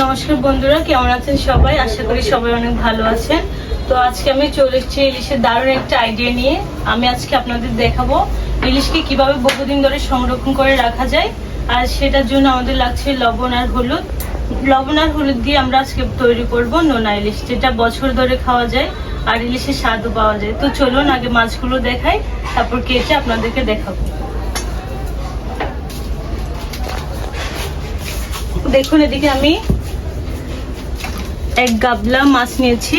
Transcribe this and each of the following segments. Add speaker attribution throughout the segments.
Speaker 1: নমস্কার বন্ধুরা, কেমন আছেন সবাই? আশা করি সবাই অনেক ভালো আছেন। তো আজকে আমি চলে এসেছি ইলিশের দারুণ একটা আইডিয়া নিয়ে। আমি আজকে আপনাদের দেখাবো ইলিশকে কীভাবে বহুদিন ধরে সংরক্ষণ করে রাখা যায়, আর সেটার জন্য আমাদের লাগছে লবণ আর হলুদ। লবণ আর হলুদ দিয়ে আমরা আজকে তৈরি করব নোনা ইলিশ, যেটা বছর ধরে খাওয়া যায় আর ইলিশের স্বাদও পাওয়া যায়। তো চলুন আগে মাছগুলো দেখাই, তারপর কেটে আপনাদেরকে দেখাবো। দেখুন এদিকে আমি এক গাবলা মাছ নিয়েছি,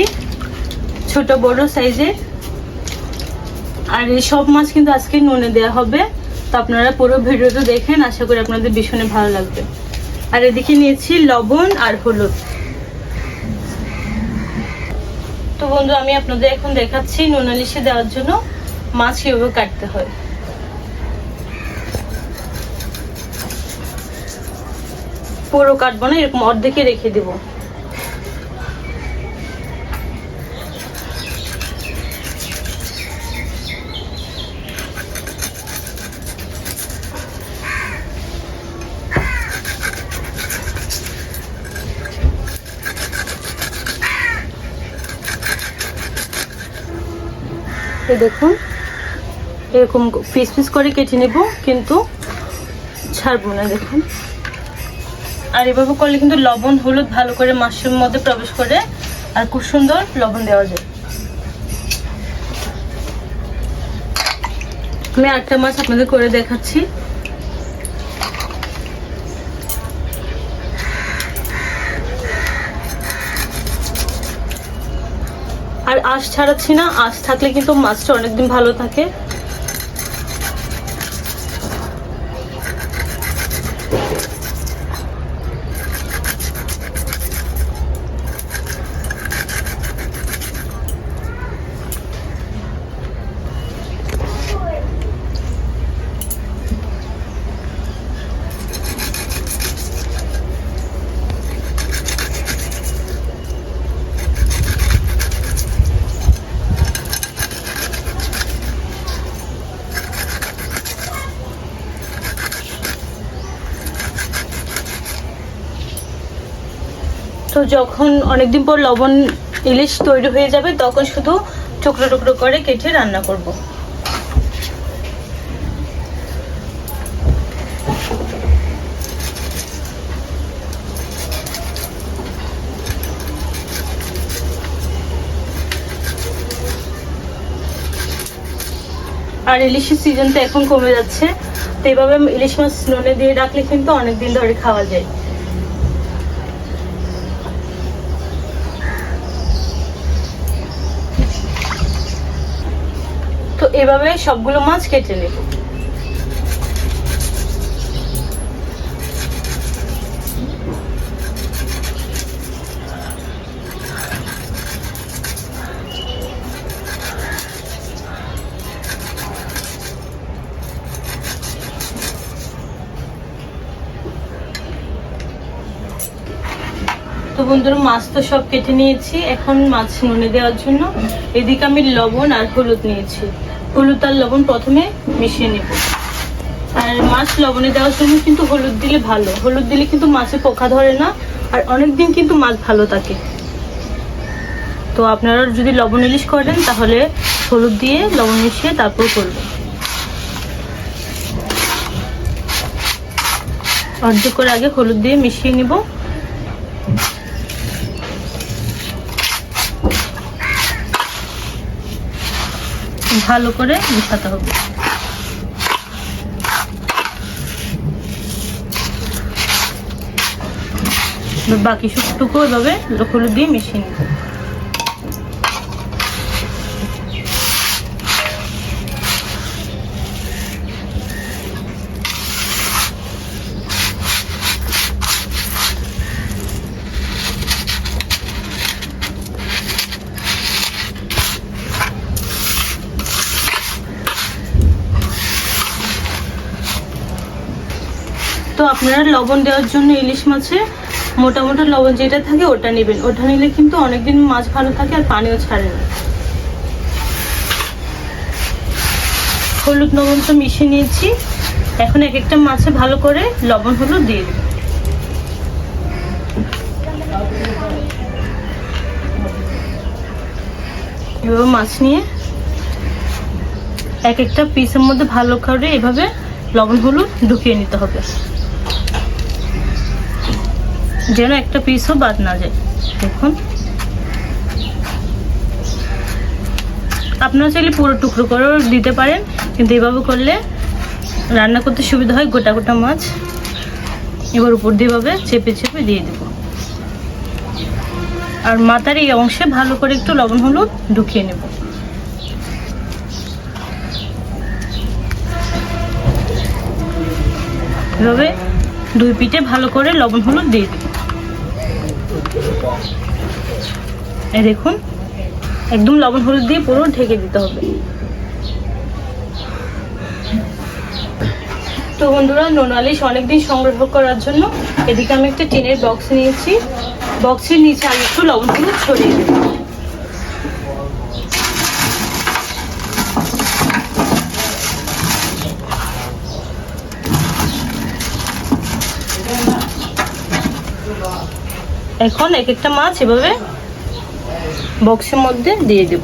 Speaker 1: ছোট বড় সাইজের। আর এই সব মাছ কিন্তু আজকে নুনে দেওয়া হবে। তো আপনারা পুরো ভিডিওটা দেখেন, আশা করি আপনাদের ভীষণই ভালো লাগবে। আর এদিকে নিয়েছি লবণ আর হলুদ। তো বন্ধু, আমি আপনাদের এখন দেখাচ্ছি নুনালিশে দেওয়ার জন্য মাছ কীভাবে কাটতে হয়। পুরো কাটবো না, এরকম অর্ধেকে রেখে দেবো। দেখুন, এরকম পিস পিস করে কেটে নেব, কিন্তু ছাড়বো না, দেখুন। আর এভাবে করলে কিন্তু লবণ, হলুদ ভালো করে মাছের মধ্যে প্রবেশ করে আর খুব সুন্দর লবণ দেওয়া যায়। আমি আটটা মাছ আপনাদের করে দেখাচ্ছি। আর আঁশ ছাড়াচ্ছি না, আঁশ থাকলে কিন্তু মাছটা অনেকদিন ভালো থাকে। তো যখন অনেকদিন পর লবণ ইলিশ তৈরি হয়ে যাবে, তখন শুধু টুকরো টুকরো করে কেটে রান্না করব। আর ইলিশের সিজন তো এখন কমে যাচ্ছে, তো এইভাবে ইলিশ মাছ নুনে দিয়ে রাখলে কিন্তু অনেকদিন ধরে খাওয়া যায়। এভাবে সবগুলো মাছ কেটে নেব। তো বন্ধুরা, মাছ তো সব কেটে নিয়েছি। এখন মাছ নুনে দেওয়ার জন্য। এদিকে আমি লবণ আর হলুদ নিয়েছি। হলুদ আর লবণ প্রথমে মিশিয়ে নেব। আর মাছ লবণে দেওয়ার জন্য কিন্তু হলুদ দিলে ভালো। হলুদ দিলে কিন্তু মাছে পোকা ধরে না, আর অনেক দিন কিন্তু মাছ ভালো থাকে। তো আপনারা যদি লবণ ইলিশ করেন, তাহলে হলুদ দিয়ে লবণ মিশিয়ে তারপর করবেন। অর্ধেক করে আগে হলুদ দিয়ে মিশিয়ে নিব। ভালো করে মিশাতে হবে। বাকি শুকটুকু এভাবে হলুদ দিয়ে মিশিয়ে নিব আপনারা লবণ দেওয়ার জন্য ইলিশ মাছে মোটা মোটা লবণ যেটা থাকে ওটা নেবেন। ওটা নিলে কিন্তু অনেকদিন মাছ ভালো থাকে আর পানিও ছাড়ে না। হলুদ লবণ তো মিশিয়ে নিয়েছি। এখন এক একটা মাছে ভালো করে লবণ হলুদ দিয়ে দেবো। এভাবে মাছ নিয়ে এক একটা পিসের মধ্যে ভালো করে এভাবে লবণ হলুদ ঢুকিয়ে নিতে হবে। যেন একটা পিসও বাদ না যায়। দেখুন। আপনারা চাইলে পুরো টুকরো করেও দিতে পারেন, কিন্তু এভাবে করলে রান্না করতে সুবিধা হয় গোটা গোটা মাছ। এবার উপর দিয়ে এভাবে চেপে চেপে দিয়ে দেব। আর মাথার এই অংশে ভালো করে একটু লবণ হলুদ ঢুকিয়ে নেব। এভাবে দুই পিঠে ভালো করে লবণ হলুদ দিয়ে দেব দেখুন, একদম লবণ হলুদ দিয়ে পুরো ঢেকে দিতে হবে। তো বন্ধুরা নোনালিশ অনেকদিন সংগ্রহ করার জন্য এদিকে আমি একটা টিনের বক্স নিয়েছি। বক্সের নিচে আমি একটু লবণ হলুদ ছড়িয়ে দেব এখন এক একটা মাছ এভাবে বক্সের মধ্যে দিয়ে দেব।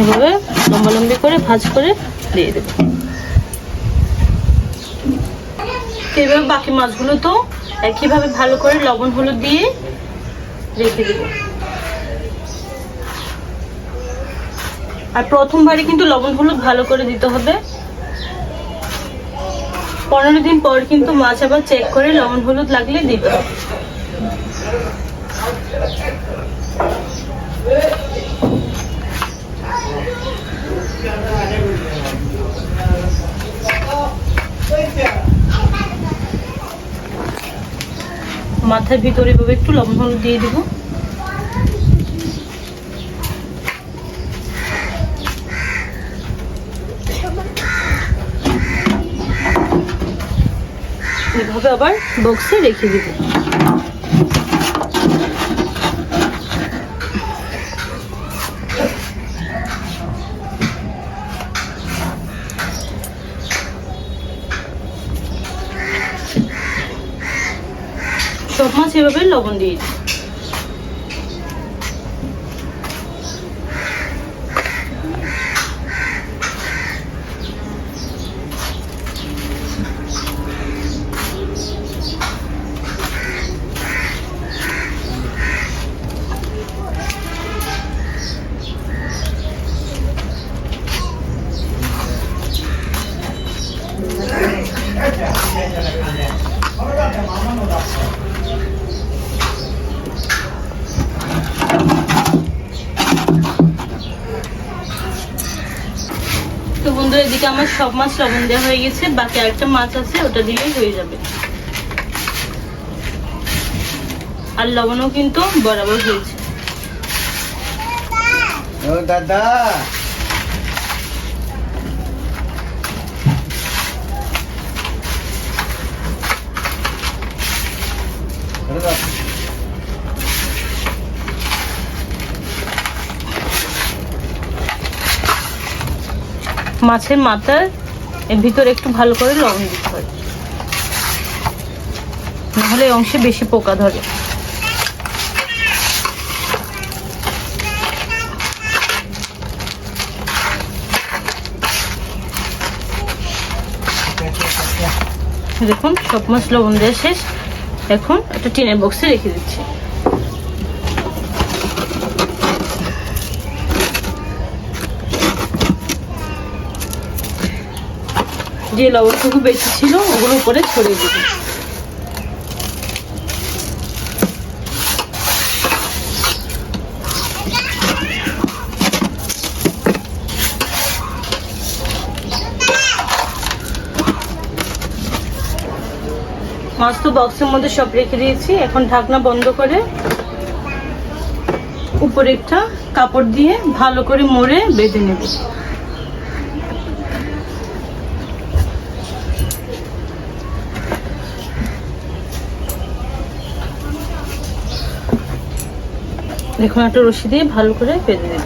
Speaker 1: এভাবে লম্বা লম্বি করে ভাজ করে দিয়ে দেব। এভাবে বাকি মাছগুলো তো একইভাবে ভালো করে লবণ, হলুদ দিয়ে রেখে দেব। আর প্রথমবারে কিন্তু লবণ, হলুদ ভালো করে দিতে হবে। পনেরো দিন পর কিন্তু মাছ আবার চেক করে লবণ, হলুদ লাগলে দিতে হবে মাথার ভিতরে এভাবে একটু লবণ হলুদ দিয়ে দেবো। এভাবে আবার বক্সে রেখে দিব। এভাবে লবণ দিয়ে দিই তো বন্ধুরা এদিকে আমার সব মাছ লবণ দেওয়া হয়ে গেছে, বাকি আরেকটা মাছ আছে, ওটা দিলেই হয়ে যাবে। আর লবণও কিন্তু বরাবর হয়েছে।
Speaker 2: ও দাদা
Speaker 1: মাছের মাথার ভিতরে একটু ভালো করে লবণ দিতে হয় নাহলে অংশে বেশি পোকা ধরে। দেখুন, সব মাছ লবণ দেওয়া শেষ। এখন একটা টিনের বক্সে রেখে দিচ্ছি। যে লবণটুকু বেশি ছিল ওগুলো উপরে ছড়িয়ে দেবো। মাছ তো বক্সের মধ্যে সব রেখে দিয়েছি। এখন ঢাকনা বন্ধ করে উপরে একটা কাপড় দিয়ে ভালো করে মুড়ে বেঁধে নেব। এখন একটা রশি দিয়ে ভালো করে বেঁধে দেব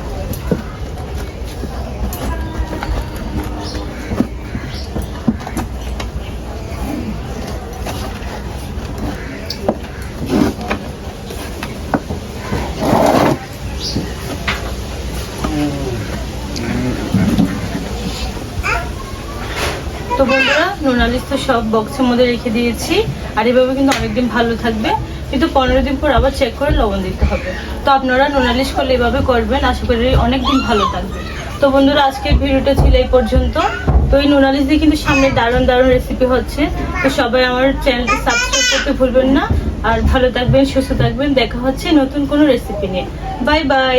Speaker 1: তো বন্ধুরা নোনালিস তো সব বক্সের মধ্যে রেখে দিয়েছি। আর এভাবে কিন্তু অনেকদিন ভালো থাকবে। কিন্তু পনেরো দিন পর আবার চেক করে লবণ দিতে হবে। তো আপনারা নোনালিশ করলে এভাবে করবেন, আশা করি অনেক দিন ভালো থাকবে। তো বন্ধুরা, আজকের ভিডিওটা ছিল এই পর্যন্ত। তো এই নোনালিশ দিয়ে কিন্তু সামনে দারুণ দারুণ রেসিপি হচ্ছে। তো সবাই আমার চ্যানেলটি সাবস্ক্রাইব করতে ভুলবেন না। আর ভালো থাকবেন, সুস্থ থাকবেন। দেখা হচ্ছে নতুন কোনো রেসিপি নিয়ে। Bye bye